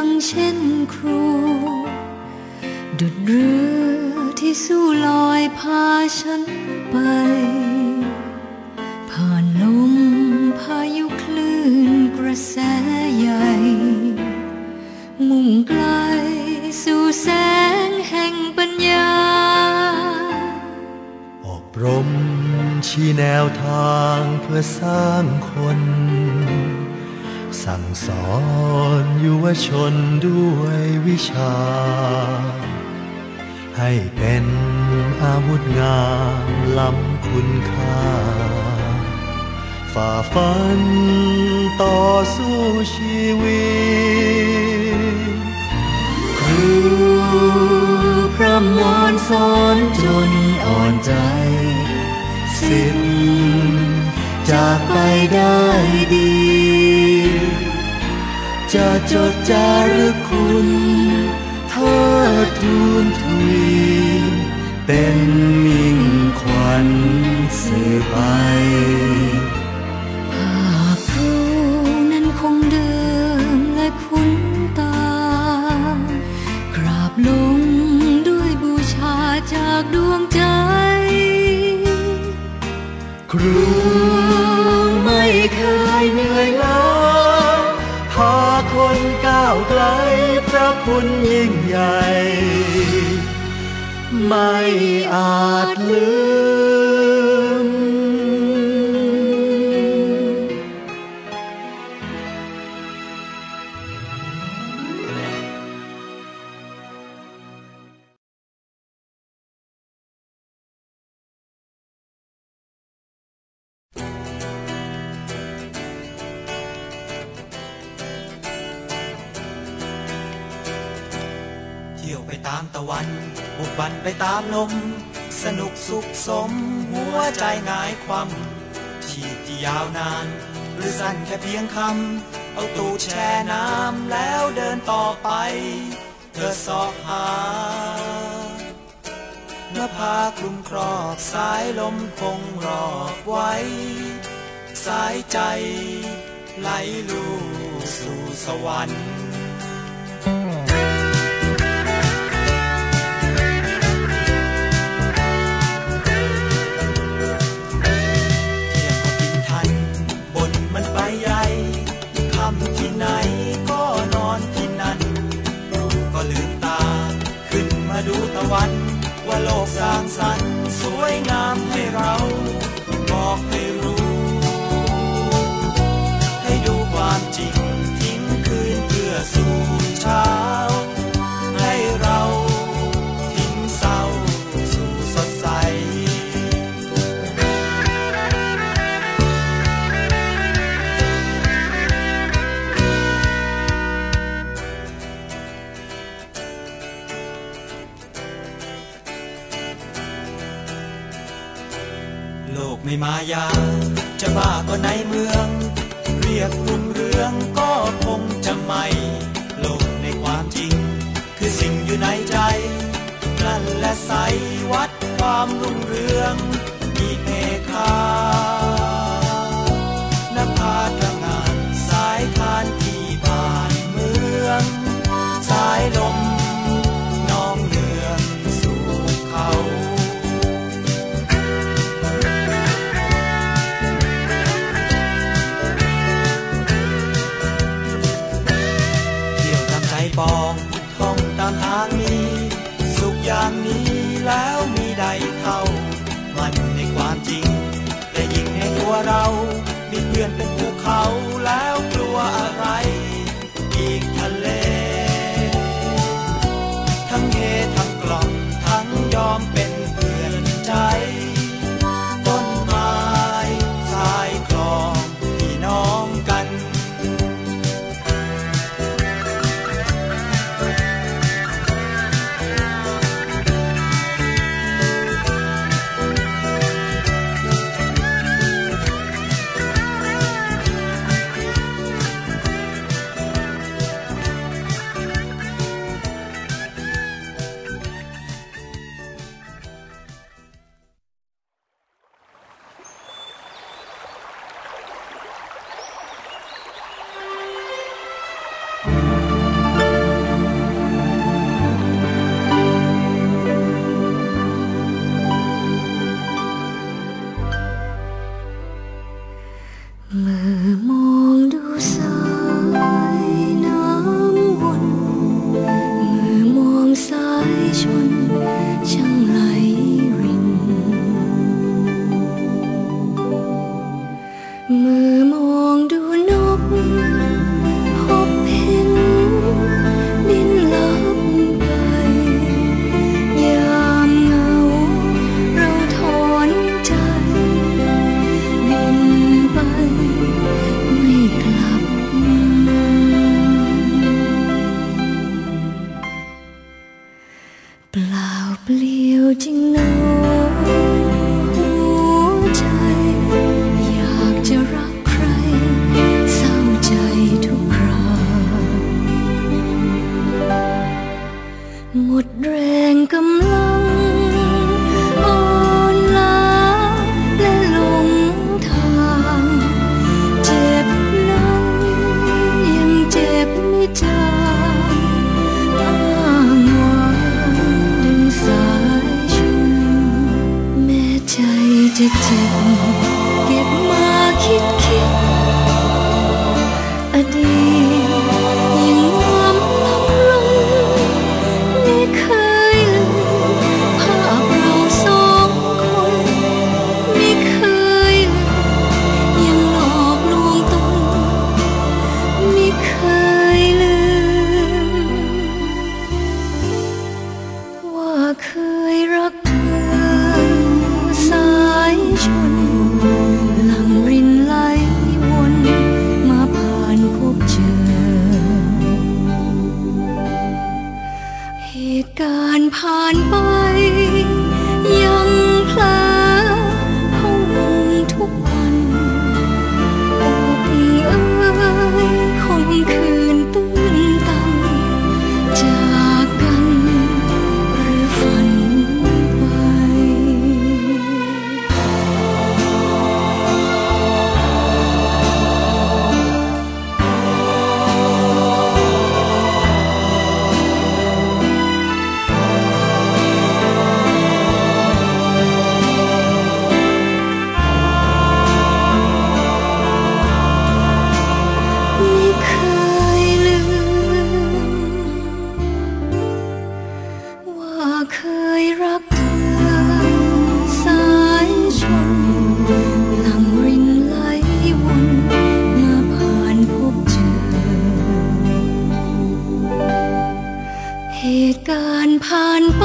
ังเช่นครู ดุดเรือที่สู้ลอยพาฉันไป ผ่านลมพายุคลื่นกระแสใหญ่ มุ่งไกลสู่แสงแห่งปัญญา อบรมชี้แนวทางเพื่อสร้างคน สั่งสอนยุวชนด้วยวิชา ให้เป็นอาวุธงามล้ำคุณค่า ฝ่าฟันต่อสู้ชีวิตครูพระมอนสอนจนอ่อนใจสิ้น จะจดจารึกคุณเทิดทูนทุยเป็นมิ่งขวัญสืบไปภาคครูนั้นคงเดิมและคุ้นตากราบลงด้วยบูชาจากดวงใจ ครูไม่เคยเหนื่อยล้า ก้าวไกลพระคุณยิ่งใหญ่ ไม่อาจลืม ตามตะวัน บุกบันไปตามลม สนุกสุขสม หัวใจงายความชีที่ยาวนาน หรือสั้นแค่เพียงคำ เอาตูดแช่น้ำแล้วเดินต่อไป เธอสอบหาเนื้อผ้าคลุมครอบสายลมคงรอบไว้ สายใจ ไหลลู่สู่สวรรค์ายา จะบ้าก็ในเมือง เรียกรุ่งเรืองก็คงจะไม่โลกในความจริง คือสิ่งอยู่ในใจนั่นและใสวัดความรุ่งเรืองอีกเพคา ปองท่องตามทางนี้ สุขอย่างนี้แล้วมีใดเท่า มันในความจริง แต่ยิ่งในตัวเรา มีเพื่อนเป็นภูเขาแล้ว Mm. จึงหนาวหัวใจ อยากจะรักใคร เศร้าใจทุกคราหมดแรงกำ จ เหตุการณ์ผ่านไป